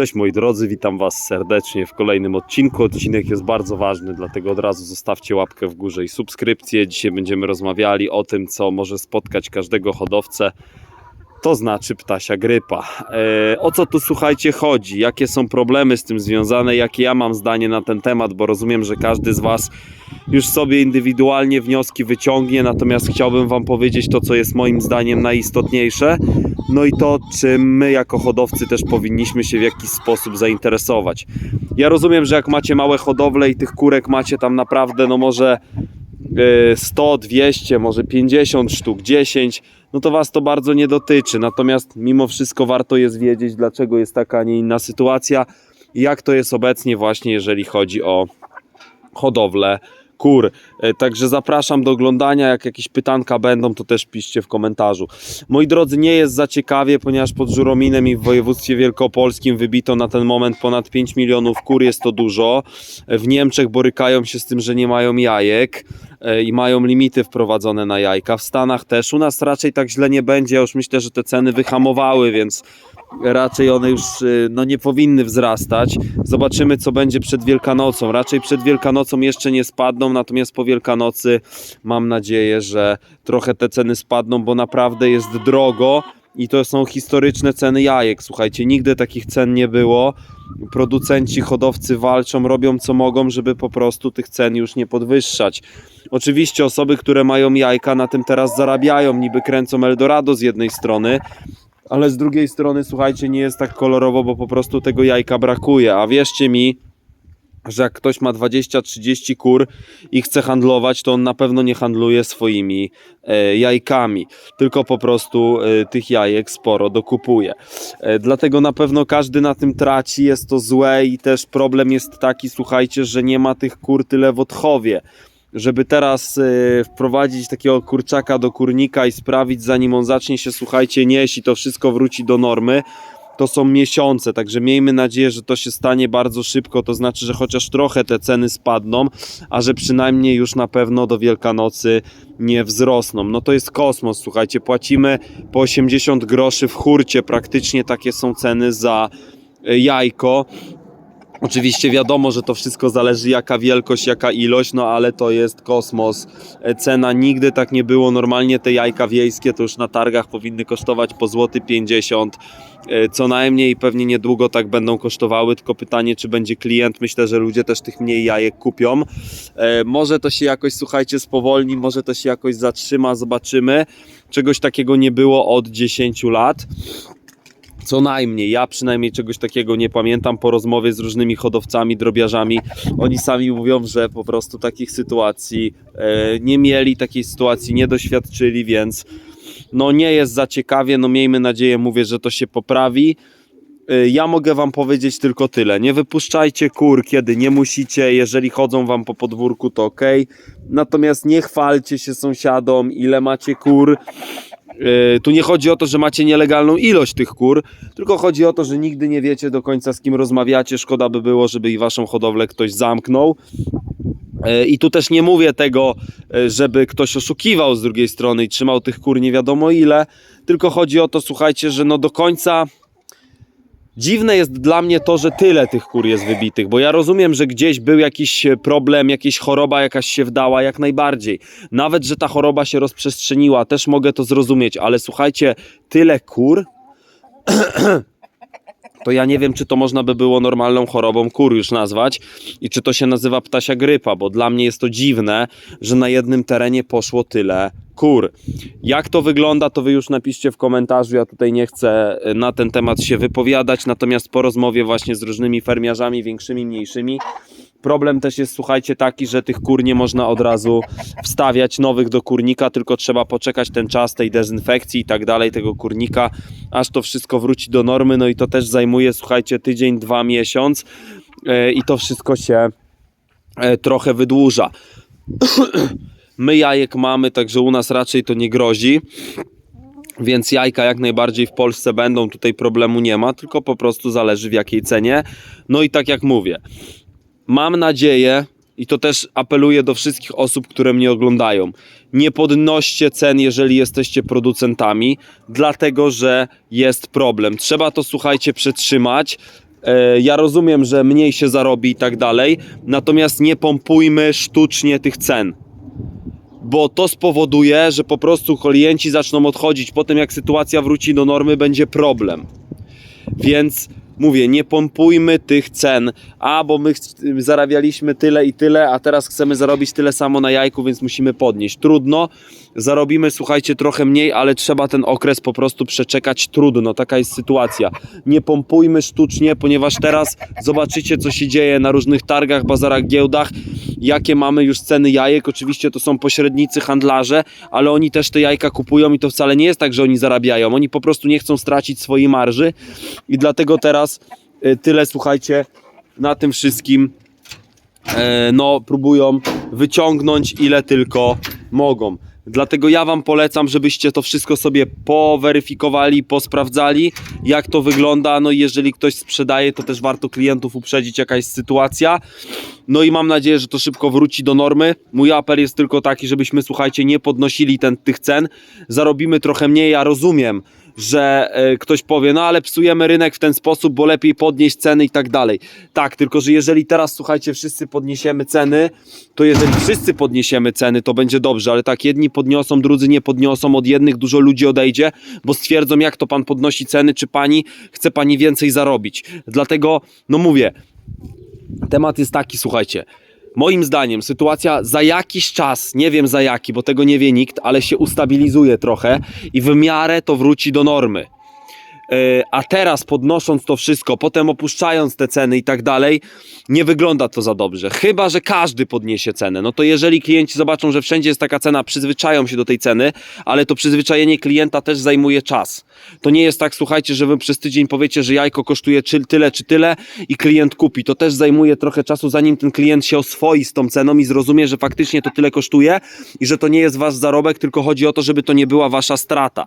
Cześć moi drodzy, witam Was serdecznie w kolejnym odcinku. Odcinek jest bardzo ważny, dlatego od razu zostawcie łapkę w górze i subskrypcję. Dzisiaj będziemy rozmawiali o tym, co może spotkać każdego hodowcę, to znaczy ptasia grypa. E, o co tu słuchajcie chodzi? Jakie są problemy z tym związane? Jakie ja mam zdanie na ten temat? Bo rozumiem, że każdy z Was już sobie indywidualnie wnioski wyciągnie, natomiast chciałbym Wam powiedzieć to, co jest moim zdaniem najistotniejsze. No i to, czym my jako hodowcy też powinniśmy się w jakiś sposób zainteresować. Ja rozumiem, że jak macie małe hodowle i tych kurek macie tam naprawdę, no może 100, 200, może 50 sztuk, 10, no to Was to bardzo nie dotyczy. Natomiast mimo wszystko warto jest wiedzieć, dlaczego jest taka, a nie inna sytuacja i jak to jest obecnie właśnie, jeżeli chodzi o hodowlę kur. E, Także zapraszam do oglądania. Jak jakieś pytanka będą, to też piszcie w komentarzu. Moi drodzy, nie jest za ciekawie, ponieważ pod Żurominem i w województwie wielkopolskim wybito na ten moment ponad 5 milionów kur. Jest to dużo. W Niemczech borykają się z tym, że nie mają jajek e, i mają limity wprowadzone na jajka. W Stanach też. U nas raczej tak źle nie będzie. Ja już myślę, że te ceny wyhamowały, więc raczej one już y, no, nie powinny wzrastać. Zobaczymy, co będzie przed Wielkanocą. Raczej przed Wielkanocą jeszcze nie spadną, natomiast po Wielkanocy mam nadzieję, że trochę te ceny spadną, bo naprawdę jest drogo. I to są historyczne ceny jajek. Słuchajcie, nigdy takich cen nie było. Producenci, hodowcy walczą, robią co mogą, żeby po prostu tych cen już nie podwyższać. Oczywiście osoby, które mają jajka, na tym teraz zarabiają, niby kręcą Eldorado z jednej strony, ale z drugiej strony, słuchajcie, nie jest tak kolorowo, bo po prostu tego jajka brakuje. A wierzcie mi, że jak ktoś ma 20-30 kur i chce handlować, to on na pewno nie handluje swoimi e, jajkami, tylko po prostu e, tych jajek sporo dokupuje. E, dlatego na pewno każdy na tym traci, jest to złe i też problem jest taki, słuchajcie, że nie ma tych kur tyle w odchowie żeby teraz e, wprowadzić takiego kurczaka do kurnika i sprawić, zanim on zacznie się, słuchajcie, nieść i to wszystko wróci do normy, to są miesiące, także miejmy nadzieję, że to się stanie bardzo szybko, to znaczy, że chociaż trochę te ceny spadną, a że przynajmniej już na pewno do Wielkanocy nie wzrosną. No to jest kosmos, słuchajcie, płacimy po 80 groszy w hurcie, praktycznie takie są ceny za e, jajko. Oczywiście wiadomo, że to wszystko zależy jaka wielkość, jaka ilość, no ale to jest kosmos. E, Cena nigdy tak nie było. Normalnie te jajka wiejskie to już na targach powinny kosztować po złoty 50 e, co najmniej pewnie niedługo tak będą kosztowały, tylko pytanie czy będzie klient. Myślę, że ludzie też tych mniej jajek kupią. E, Może to się jakoś, słuchajcie, spowolni, może to się jakoś zatrzyma, zobaczymy. Czegoś takiego nie było od 10 lat. Co najmniej, ja przynajmniej czegoś takiego nie pamiętam po rozmowie z różnymi hodowcami, drobiarzami. Oni sami mówią, że po prostu takich sytuacji e, nie mieli, takiej sytuacji nie doświadczyli, więc no nie jest za ciekawie. No miejmy nadzieję, mówię, że to się poprawi. E, Ja mogę Wam powiedzieć tylko tyle. Nie wypuszczajcie kur, kiedy nie musicie. Jeżeli chodzą Wam po podwórku, to ok. Natomiast nie chwalcie się sąsiadom, ile macie kur. Yy, Tu nie chodzi o to, że macie nielegalną ilość tych kur, tylko chodzi o to, że nigdy nie wiecie do końca z kim rozmawiacie. Szkoda by było, żeby i waszą hodowlę ktoś zamknął. Yy, I tu też nie mówię tego, yy, żeby ktoś oszukiwał z drugiej strony i trzymał tych kur nie wiadomo ile, tylko chodzi o to, słuchajcie, że no do końca Dziwne jest dla mnie to, że tyle tych kur jest wybitych, bo ja rozumiem, że gdzieś był jakiś e, problem, jakaś choroba jakaś się wdała, jak najbardziej. Nawet, że ta choroba się rozprzestrzeniła, też mogę to zrozumieć, ale słuchajcie, tyle kur, to ja nie wiem, czy to można by było normalną chorobą kur już nazwać i czy to się nazywa ptasia grypa, bo dla mnie jest to dziwne, że na jednym terenie poszło tyle kur. Jak to wygląda, to wy już napiszcie w komentarzu. Ja tutaj nie chcę e, na ten temat się wypowiadać, natomiast po rozmowie właśnie z różnymi fermiarzami, większymi, mniejszymi, problem też jest, słuchajcie, taki, że tych kur nie można od razu wstawiać nowych do kurnika, tylko trzeba poczekać ten czas tej dezynfekcji i tak dalej tego kurnika, aż to wszystko wróci do normy. No i to też zajmuje, słuchajcie, tydzień, dwa, miesiąc e, i to wszystko się e, trochę wydłuża. My jajek mamy, także u nas raczej to nie grozi. Więc jajka jak najbardziej w Polsce będą, tutaj problemu nie ma, tylko po prostu zależy w jakiej cenie. No i tak jak mówię, mam nadzieję, i to też apeluję do wszystkich osób, które mnie oglądają, nie podnoście cen, jeżeli jesteście producentami, dlatego że jest problem. Trzeba to, słuchajcie, przetrzymać. E, Ja rozumiem, że mniej się zarobi i tak dalej, natomiast nie pompujmy sztucznie tych cen. Bo to spowoduje, że po prostu klienci zaczną odchodzić. Potem, jak sytuacja wróci do normy, będzie problem. Więc mówię, nie pompujmy tych cen. A, bo my zarabialiśmy tyle i tyle, a teraz chcemy zarobić tyle samo na jajku, więc musimy podnieść. Trudno. Zarobimy, słuchajcie, trochę mniej, ale trzeba ten okres po prostu przeczekać trudno. Taka jest sytuacja. Nie pompujmy sztucznie, ponieważ teraz zobaczycie, co się dzieje na różnych targach, bazarach, giełdach. Jakie mamy już ceny jajek. Oczywiście to są pośrednicy, handlarze, ale oni też te jajka kupują i to wcale nie jest tak, że oni zarabiają. Oni po prostu nie chcą stracić swojej marży i dlatego teraz y, tyle, słuchajcie, na tym wszystkim e, no, próbują wyciągnąć ile tylko mogą. Dlatego ja Wam polecam, żebyście to wszystko sobie poweryfikowali, posprawdzali, jak to wygląda. No i jeżeli ktoś sprzedaje, to też warto klientów uprzedzić, jaka jest sytuacja. No i mam nadzieję, że to szybko wróci do normy. Mój apel jest tylko taki, żebyśmy, słuchajcie, nie podnosili ten, tych cen. Zarobimy trochę mniej, ja rozumiem, że e, ktoś powie, no ale psujemy rynek w ten sposób, bo lepiej podnieść ceny i tak dalej. Tak, tylko że jeżeli teraz, słuchajcie, wszyscy podniesiemy ceny, to jeżeli wszyscy podniesiemy ceny, to będzie dobrze, ale tak, jedni podniosą, drudzy nie podniosą, od jednych dużo ludzi odejdzie, bo stwierdzą, jak to pan podnosi ceny, czy pani chce pani więcej zarobić. Dlatego, no mówię, temat jest taki, słuchajcie. Moim zdaniem sytuacja za jakiś czas, nie wiem za jaki, bo tego nie wie nikt, ale się ustabilizuje trochę i w miarę to wróci do normy. Yy, A teraz podnosząc to wszystko, potem opuszczając te ceny i tak dalej, nie wygląda to za dobrze. Chyba, że każdy podniesie cenę. No to jeżeli klienci zobaczą, że wszędzie jest taka cena, przyzwyczają się do tej ceny, ale to przyzwyczajenie klienta też zajmuje czas. To nie jest tak, słuchajcie, że wy przez tydzień powiecie, że jajko kosztuje czy, tyle czy tyle i klient kupi. To też zajmuje trochę czasu, zanim ten klient się oswoi z tą ceną i zrozumie, że faktycznie to tyle kosztuje i że to nie jest wasz zarobek, tylko chodzi o to, żeby to nie była wasza strata.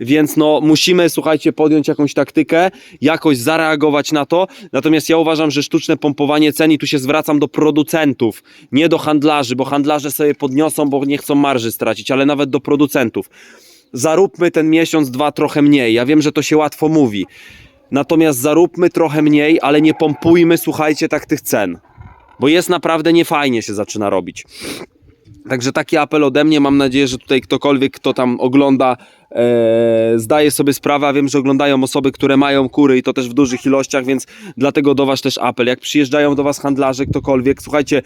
Więc no musimy, słuchajcie, podjąć jakąś taktykę, jakoś zareagować na to. Natomiast ja uważam, że sztuczne pompowanie cen i tu się zwracam do producentów, nie do handlarzy, bo handlarze sobie podniosą, bo nie chcą marży stracić, ale nawet do producentów zaróbmy ten miesiąc, dwa trochę mniej. Ja wiem, że to się łatwo mówi. Natomiast zaróbmy trochę mniej, ale nie pompujmy, słuchajcie, tak tych cen. Bo jest naprawdę niefajnie się zaczyna robić. Także taki apel ode mnie. Mam nadzieję, że tutaj ktokolwiek, kto tam ogląda, e, zdaje sobie sprawę. A wiem, że oglądają osoby, które mają kury i to też w dużych ilościach, więc dlatego do Was też apel. Jak przyjeżdżają do Was handlarze, ktokolwiek, słuchajcie,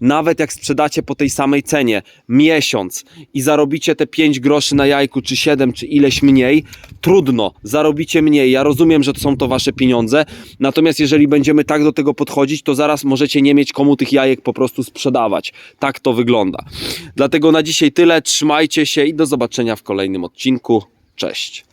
nawet jak sprzedacie po tej samej cenie miesiąc i zarobicie te 5 groszy na jajku, czy 7, czy ileś mniej, trudno, zarobicie mniej. Ja rozumiem, że to są to wasze pieniądze, natomiast jeżeli będziemy tak do tego podchodzić, to zaraz możecie nie mieć komu tych jajek po prostu sprzedawać. Tak to wygląda. Dlatego na dzisiaj tyle, trzymajcie się i do zobaczenia w kolejnym odcinku. Cześć.